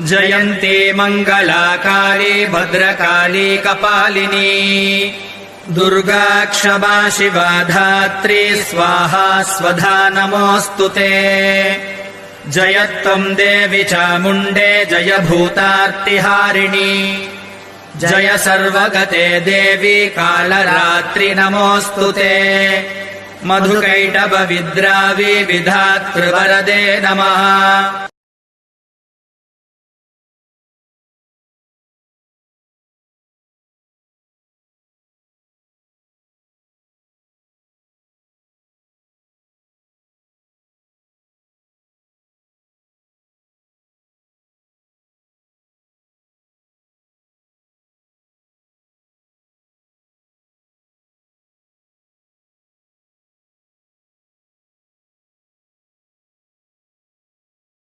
जयन्ती मङ्गलाकाली भद्रकाली कपालिनी। दुर्गाक्षबाशिव धात्री स्वाहा स्वधा नमोऽस्तु ते। जय त्वम् देवि चामुण्डे जय भूतार्तिहारिणि जय सर्वगते देवि कालरात्रि नमोऽस्तु ते। मधुकैटभविद्रावि विधातृवरदे नमः।